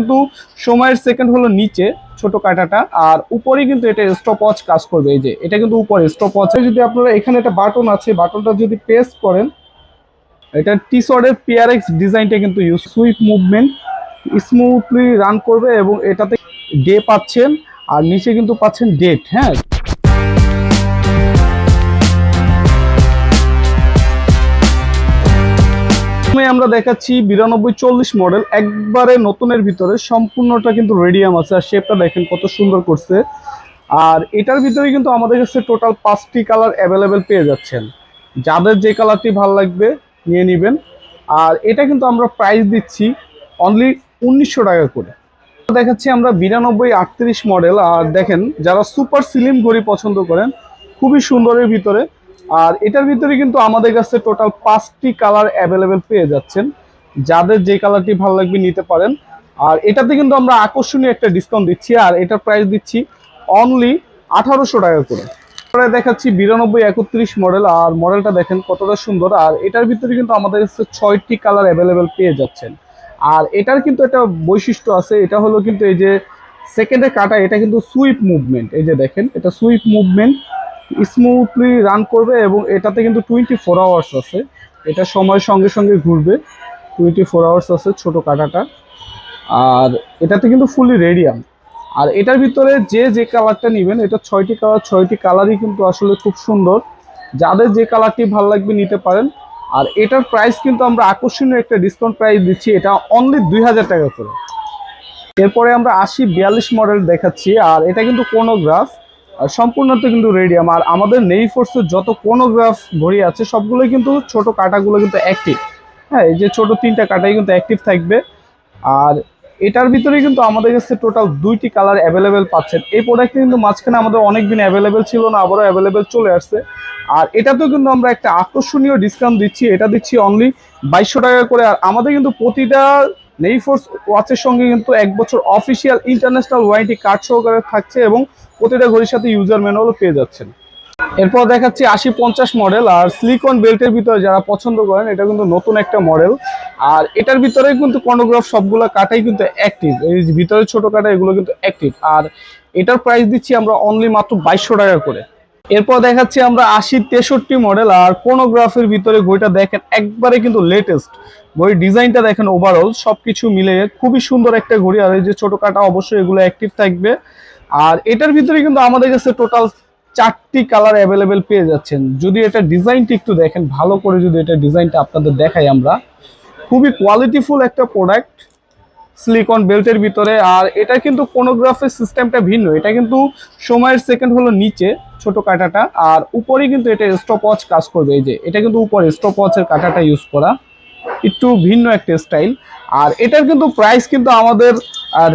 কিন্তু সময়ের সেকেন্ড হলো নিচে, ছোট কাটাটা। আর উপরে কিন্তু এটা স্টপ ওয়াচ কাজ করবে, এই যে, এটা কিন্তু উপরে স্টপ ওয়াচ যদি আপনারা এখানে একটা বাটন আছে বাটনটা যদি প্রেস করেন, এটা টি শর্টের পিআরএক্স ডিজাইনটা কিন্তু use sweep movement smoothly run করবে এবং এটাতে ডে পাচ্ছেন, আর নিচে কিন্তু পাচ্ছেন ডেট হ্যাঁ? আমরা দেখাচ্ছি বিরানব্বই চল্লিশ মডেল একবারে নতুনের ভিতরে সম্পূর্ণটা কিন্তু রেডিয়াম আছে আর শেপটা দেখেন কত সুন্দর করছে। আর এটার ভিতরে কিন্তু আমাদের কাছে টোটাল পাঁচটি কালার অ্যাভেলেবেল পেয়ে যাচ্ছেন। যাদের যে কালারটি ভালো লাগবে নিয়ে নেবেন। আর এটা কিন্তু আমরা প্রাইস দিচ্ছি অনলি উনিশশো টাকা করে। দেখাচ্ছি আমরা বিরানব্বই আটত্রিশ মডেল আর দেখেন যারা সুপার সিলিম ঘড়ি পছন্দ করেন, খুবই সুন্দরের ভিতরে আর এটার ভিতরে কিন্তু আমাদের কাছে টোটাল পাঁচটি কালার অ্যাভেলেবেল পেয়ে যাচ্ছেন। যাদের যে কালারটি ভালো লাগবে নিতে পারেন। আর এটাতে কিন্তু আমরা আকর্ষণীয় একটা ডিসকাউন্ট দিচ্ছি। আর এটার প্রাইস দিচ্ছি অনলি আঠারোশো টাকা করে। দেখাচ্ছি বিরানব্বই, একত্রিশ মডেল আর মডেলটা দেখেন কতটা সুন্দর। আর এটার ভিতরে কিন্তু আমাদের কাছে ছয়টি কালার অ্যাভেলেবেল পেয়ে যাচ্ছেন। আর এটার কিন্তু একটা বৈশিষ্ট্য আছে। এটা হলো কিন্তু এই যে সেকেন্ডে কাটা, এটা কিন্তু সুইপ মুভমেন্ট এই যে দেখেন, এটা সুইপ মুভমেন্ট স্মুথলি রান করবে এবং এটাতে কিন্তু টোয়েন্টি ফোর আওয়ার্স আছে। এটা সময়ের সঙ্গে সঙ্গে ঘুরবে। টোয়েন্টি ফোর আওয়ার্স আছে ছোট কাটাটা। আর এটাতে কিন্তু ফুলি রেডিয়াম আর এটার ভিতরে যে যে কালারটা নেবেন, এটা ছয়টি কালার ছয়টি কালারই কিন্তু আসলে খুব সুন্দর। যাদের যে কালারটি ভালো লাগবে নিতে পারেন। আর এটার প্রাইস কিন্তু আমরা আকর্ষণীয় একটা ডিসকাউন্ট প্রাইস দিচ্ছি। এটা অনলি দুই হাজার টাকা করে। এরপরে আমরা আশি বিয়াল্লিশ মডেল দেখাচ্ছি। আর এটা কিন্তু কোনোগ্রাফ আর সম্পূর্ণত কিন্তু রেডিয়াম আর আমাদের নেই ফোর্সের যত কোনোগ্রাফ ঘড়ি আছে, সবগুলোই কিন্তু ছোট কাটাগুলো কিন্তু অ্যাক্টিভ হ্যাঁ এই যে ছোট তিনটা কাটাই কিন্তু অ্যাক্টিভ থাকবে। আর এটার ভিতরে কিন্তু আমাদের কাছে টোটাল দুইটি কালার অ্যাভেলেবেল পাচ্ছেন। এই প্রোডাক্টটি কিন্তু মাঝখানে আমাদের অনেক দিন অ্যাভেলেবেল ছিল না, আবারও অ্যাভেলেবেল চলে আসছে। আর এটাতেও কিন্তু আমরা একটা আকর্ষণীয় ডিসকাউন্ট দিচ্ছি। এটা দিচ্ছি অনলি বাইশশো টাকা করে। আর আমাদের কিন্তু প্রতিটা নেই ফোর্স ওয়াচের সঙ্গে কিন্তু এক বছর অফিসিয়াল ইন্টারন্যাশনাল ওয়ারেন্টি কার্ড সহকারে থাকছে এবং প্রতিটা ঘড়ির সাথে ইউজার ম্যানুয়ালও পেয়ে যাচ্ছেন। এরপর দেখাচ্ছি আশি পঞ্চাশ মডেল আর সিলিকন বেল্টের ভিতরে যারা পছন্দ করেন, এটা কিন্তু নতুন একটা মডেল আর এটার ভিতরে কিন্তু কর্নোগ্রাফ সবগুলো কাটাই কিন্তু অ্যাক্টিভ এই ভিতরে ছোট কাটা, এগুলো কিন্তু অ্যাক্টিভ আর এটার প্রাইস দিচ্ছি আমরা অনলি মাত্র বাইশশো টাকা করে। এরপর দেখাচ্ছি আমরা আশি তেষট্টি মডেল আর কোনোগ্রাফের ভিতরে ঘড়িটা দেখেন একবারে কিন্তু লেটেস্ট ঘড়ির ডিজাইনটা দেখেন ওভারঅল সবকিছু মিলে খুবই সুন্দর একটা ঘড়ি। আর এই যে ছোটো কাটা অবশ্যই এগুলো অ্যাক্টিভ থাকবে। আর এটার ভিতরে কিন্তু আমাদের কাছে টোটাল চারটি কালার অ্যাভেলেবেল পেয়ে যাচ্ছেন। যদি এটা ডিজাইনটি একটু দেখেন, ভালো করে যদি এটা ডিজাইনটা আপনাদের দেখাই আমরা। খুবই কোয়ালিটিফুল একটা প্রোডাক্ট সিলিকন বেল্টের ভিতরে, আর এটা কিন্তু কোনোগ্রাফের সিস্টেমটা ভিন্ন। এটা কিন্তু সময়ের সেকেন্ড হলো নিচে, ছোট কাটাটা, আর উপরেই কিন্তু এটা স্টপ ওয়াচ কাজ করবে। এই যে, এটা কিন্তু উপরে স্টপ ওয়াচের কাটাটা ইউজ করা। একটু ভিন্ন একটা স্টাইল। আর এটার কিন্তু প্রাইস কিন্তু আমাদের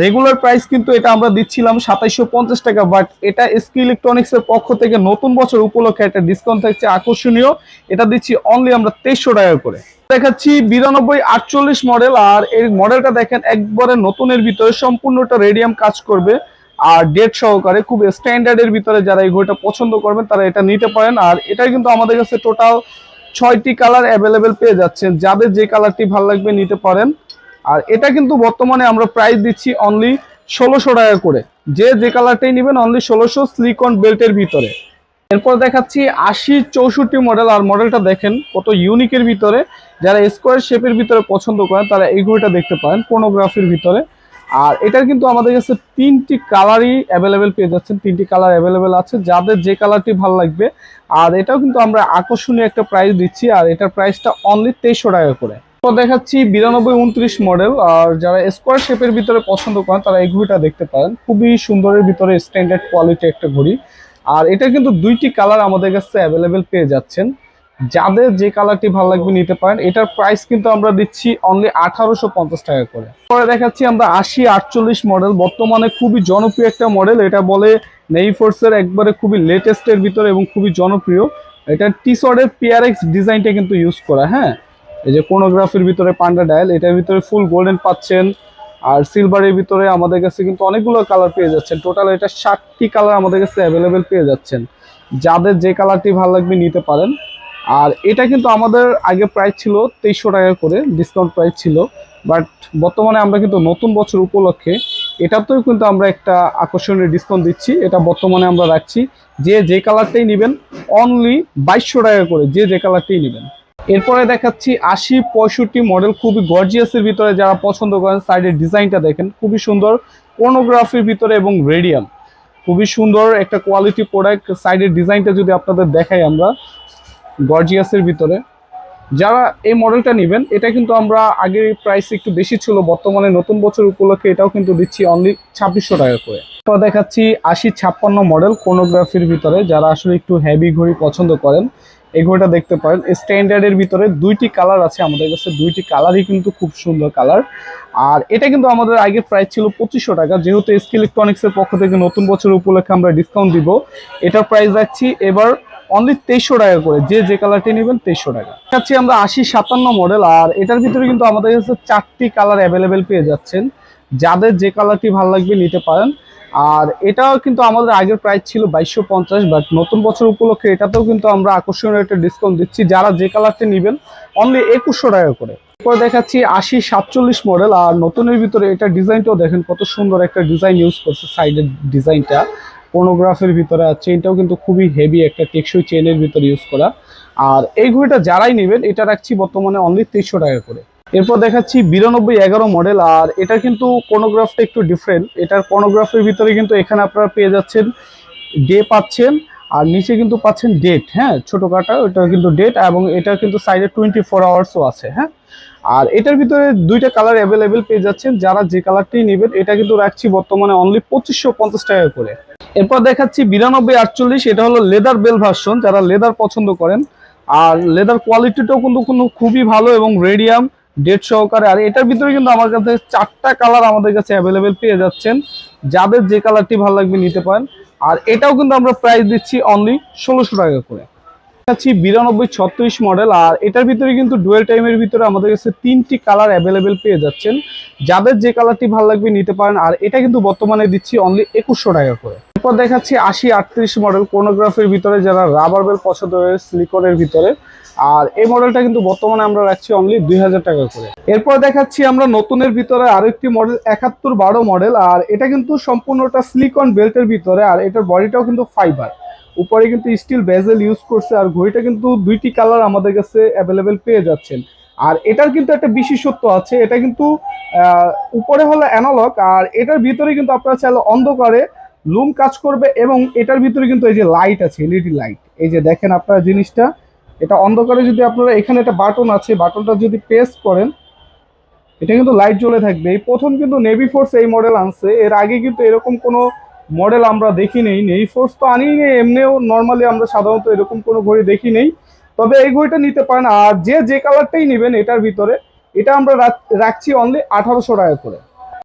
রেগুলার প্রাইস কিন্তু এটা আমরা দিচ্ছিলাম সাতাইশশো পঞ্চাশ টাকা বাট এটা এসকি ইলেকট্রনিক্সের পক্ষ থেকে নতুন বছর উপলক্ষে একটা ডিসকাউন্ট থাকছে আকর্ষণীয়। এটা দিচ্ছি অনলি আমরা তেইশশো টাকা করে। দেখাচ্ছি বিরানব্বই আটচল্লিশ মডেল আর এই মডেলটা দেখেন একবারে নতুনের ভিতরে সম্পূর্ণটা রেডিয়াম কাজ করবে। আর ডেট সহকারে খুব স্ট্যান্ডার্ডের ভিতরে যারা এই ঘড়িটা পছন্দ করবেন, তারা এটা নিতে পারেন। আর এটা কিন্তু আমাদের কাছে টোটাল ছয়টি কালার অ্যাভেলেবেল পেয়ে যাচ্ছেন। যাদের যে কালারটি ভালো লাগবে নিতে পারেন। আর এটা কিন্তু বর্তমানে আমরা প্রাইস দিচ্ছি অনলি ষোলোশো টাকা করে। যে যে কালারটাই নেবেন অনলি ষোলোশো স্লিকন বেল্টের ভিতরে। এরপর দেখাচ্ছি আশি চৌষট্টি মডেল আর মডেলটা দেখেন কত ইউনিকের ভিতরে। যারা স্কোয়ার শেপের ভিতরে পছন্দ করেন, তারা এই ঘড়িটা দেখতে পারেন কোনোগ্রাফির ভিতরে। আর এটার কিন্তু আমাদের কাছে তিনটি কালারই অ্যাভেলেবেল পেয়ে যাচ্ছেন, তিনটি কালার অ্যাভেলেবেল আছে, যাদের যে কালারটি ভালো লাগবে। আর এটাও কিন্তু আমরা আকর্ষণীয় একটা প্রাইস দিচ্ছি, আর এটার প্রাইসটা অনলি তেইশশো টাকা করে। তো দেখাচ্ছি বিরানব্বই উনত্রিশ মডেল আর যারা স্কোয়ার শেপের ভিতরে পছন্দ করেন, তারা এই ঘড়িটা দেখতে পারেন। খুবই সুন্দরের ভিতরে স্ট্যান্ডার্ড কোয়ালিটি একটা ঘড়ি। আর এটা কিন্তু দুইটি কালার আমাদের কাছে অ্যাভেলেবেল পেয়ে যাচ্ছেন। যাদের যে কালারটি ভালো লাগবে নিতে পারেন, এটার প্রাইস কিন্তু আমরা দিচ্ছি অনলি আঠারোশো পঞ্চাশ টাকা করে। পরে দেখাচ্ছি আমরা আশি আটচল্লিশ মডেল বর্তমানে খুবই জনপ্রিয় একটা মডেল এটা বলে নেই ফোর্সের একবারে খুবই লেটেস্টের ভিতরে এবং খুবই জনপ্রিয়। এটা টি শর্টের পিআরএক্স ডিজাইনটা কিন্তু ইউজ করা হ্যাঁ? এই যে কোনোগ্রাফির ভিতরে পান্ডা ডায়াল এটার ভিতরে ফুল গোল্ডেন পাচ্ছেন। আর সিলভারের ভিতরে আমাদের কাছে কিন্তু অনেকগুলো কালার পেয়ে যাচ্ছেন। টোটাল এটা ষাটটি কালার আমাদের কাছে অ্যাভেলেবেল পেয়ে যাচ্ছেন। যাদের যে কালারটি ভালো লাগবে নিতে পারেন। আর এটা কিন্তু আমাদের আগে প্রাইস ছিল তেইশশো টাকা করে ডিসকাউন্ট প্রাইস ছিল। বাট বর্তমানে আমরা কিন্তু নতুন বছর উপলক্ষে এটাতেও কিন্তু আমরা একটা আকর্ষণীয় ডিসকাউন্ট দিচ্ছি। এটা বর্তমানে আমরা রাখছি। যে যে কালারটাই নেবেন অনলি বাইশশো টাকা করে যে যে কালারটাই নেবেন। এরপরে দেখাচ্ছি আশি পঁয়ষট্টি মডেল খুবই গর্জিয়াসের ভিতরে যারা পছন্দ করেন সাইডের ডিজাইনটা দেখেন, খুবই সুন্দর। পর্নোগ্রাফির ভিতরে এবং রেডিয়াম খুবই সুন্দর একটা কোয়ালিটি প্রোডাক্ট সাইডের ডিজাইনটা যদি আপনাদের দেখাই আমরা গর্জিয়াসের ভিতরে। যারা এই মডেলটা নেবেন, এটা কিন্তু আমরা আগের প্রাইস একটু বেশি ছিল, বর্তমানে নতুন বছর উপলক্ষে এটাও কিন্তু দিচ্ছি অনলি ছাব্বিশশো টাকা করে। তো দেখাচ্ছি আশি ছাপ্পান্ন মডেল কোনোগ্রাফির ভিতরে, যারা আসলে একটু হেভি ঘড়ি পছন্দ করেন, এই ঘড়িটা দেখতে পারেন। স্ট্যান্ডার্ডের ভিতরে দুইটি কালার আছে আমাদের কাছে, দুইটি কালারই কিন্তু খুব সুন্দর কালার আর এটা কিন্তু আমাদের আগের প্রাইস ছিল পঁচিশশো টাকা, যেহেতু এসকে ইলেকট্রনিক্সের পক্ষ থেকে নতুন বছর উপলক্ষে আমরা ডিসকাউন্ট দিব, এটার প্রাইস রাখছি। এবার অনলি তেইশশো টাকা করে। যে যে কালারটি নেবেন তেইশশো টাকা। দেখাচ্ছি আমরা আশি সাতান্ন মডেল আর এটার ভিতরে কিন্তু আমাদের কাছে চারটি কালার অ্যাভেলেবেল পেয়ে যাচ্ছেন। যাদের যে কালারটি ভালো লাগবে নিতে পারেন। আর এটাও কিন্তু আমাদের আগের প্রাইস ছিল বাইশশো পঞ্চাশ বাট নতুন বছর উপলক্ষে এটাতেও কিন্তু আমরা আকর্ষণীয় একটা ডিসকাউন্ট দিচ্ছি। যারা যে কালারটি নেবেন অনলি একুশশো টাকা করে। এরপর দেখাচ্ছি আশি সাতচল্লিশ মডেল আর নতুনের ভিতরে এটা ডিজাইনটাও দেখেন কত সুন্দর একটা ডিজাইন ইউজ করছে সাইডের ডিজাইনটা পর্নোগ্রাফের ভিতরে আর চেনটাও কিন্তু খুবই হেভি একটা টেকসই চেনের ভিতরে ইউজ করা। আর এই ঘড়িটা যারাই নেবেন, এটা রাখছি বর্তমানে অনলি তেইশশো টাকা করে। এরপর দেখাচ্ছি বিরানব্বই এগারো মডেল আর এটা কিন্তু কোনোগ্রাফটা একটু ডিফারেন্ট এটার কোনোগ্রাফের ভিতরে কিন্তু এখানে আপনারা পেয়ে যাচ্ছেন ডে পাচ্ছেন, আর নিচে কিন্তু পাচ্ছেন ডেট হ্যাঁ ছোটো কাটা ওটা কিন্তু ডেট এবং এটা কিন্তু সাইডে টোয়েন্টি ফোর আওয়ার্সও আছে হ্যাঁ। আর এটার ভিতরে দুইটা কালার অ্যাভেলেবেল পেয়ে যাচ্ছেন। যারা যে কালারটি নেবেন, এটা কিন্তু রাখছি বর্তমানে অনলি পঁচিশশো পঞ্চাশ টাকা করে। এরপর দেখাচ্ছি বিরানব্বই, আটচল্লিশ, এটা হলো লেদার বেল ভার্সন যারা লেদার পছন্দ করেন। আর লেদার কোয়ালিটিটাও কিন্তু কোনো খুবই ভালো এবং রেডিয়াম ডেট সহকারে। আর এটার ভিতরে কিন্তু আমার কাছে চারটা কালার আমাদের কাছে অ্যাভেলেবেল পেয়ে যাচ্ছেন। যাদের যে কালারটি ভালো লাগবে নিতে পারেন। আর এটাও কিন্তু আমরা প্রাইস দিচ্ছি অনলি ষোলোশো টাকা করে। দেখাচ্ছি বিরানব্বই ছত্রিশ মডেল আর এটার ভিতরে কিন্তু ডুয়েল টাইমের ভিতরে আমাদের কাছে তিনটি কালার অ্যাভেলেবেল পেয়ে যাচ্ছেন। যাদের যে কালারটি ভালো লাগবে নিতে পারেন, আর এটা কিন্তু বর্তমানে দিচ্ছি অনলি একুশশো টাকা করে। এরপর দেখাচ্ছি আশি আটত্রিশ মডেল কোনোগ্রাফির ভিতরে যারা রাবার বেল পছন্দ হয় স্লিকনের ভিতরে। আর এই মডেলটা কিন্তু বর্তমানে আমরা রাখছি অনলি দুই হাজার টাকা করে। এরপর দেখাচ্ছি আমরা নতুনের ভিতরে আরেকটি মডেল একাত্তর বারো মডেল আর এটা কিন্তু সম্পূর্ণটা স্লিকন বেল্টের ভিতরে, আর এটার বডিটাও কিন্তু ফাইবার উপরে কিন্তু স্টিল বেজেল ইউজ করছে আর ঘড়িটা কিন্তু দুইটি কালার আমাদের কাছে অ্যাভেলেবেল পেয়ে যাচ্ছেন। আর এটার কিন্তু একটা বিশেষত্ব আছে, এটা কিন্তু উপরে হলো অ্যানালগ আর এটার ভিতরে কিন্তু আপনারা চাইলে অন্ধকারে লুম কাজ করবে এবং এটার ভিতরে কিন্তু এই যে লাইট আছে এলইডি লাইট এই যে দেখেন আপনারা জিনিসটা, এটা অন্ধকারে যদি আপনারা, এখানে একটা বাটন আছে বাটনটা যদি প্রেস করেন, এটা কিন্তু লাইট জ্বলে থাকবে। এই প্রথম কিন্তু নেভি ফোর্স এই মডেল আনছে, এর আগে কিন্তু এরকম কোনো মডেল আমরা দেখি নেই নেই ফোর্স তো আনি নেই এমনিও নর্মালি আমরা সাধারণত এরকম কোনো ঘড়ি দেখি নেই তবে এই ঘড়িটা নিতে পারেন, আর যে যে কালারটাই নেবেন এটার ভিতরে, এটা আমরা রাখ- রাখছি অনলি আঠারোশো টাকা করে।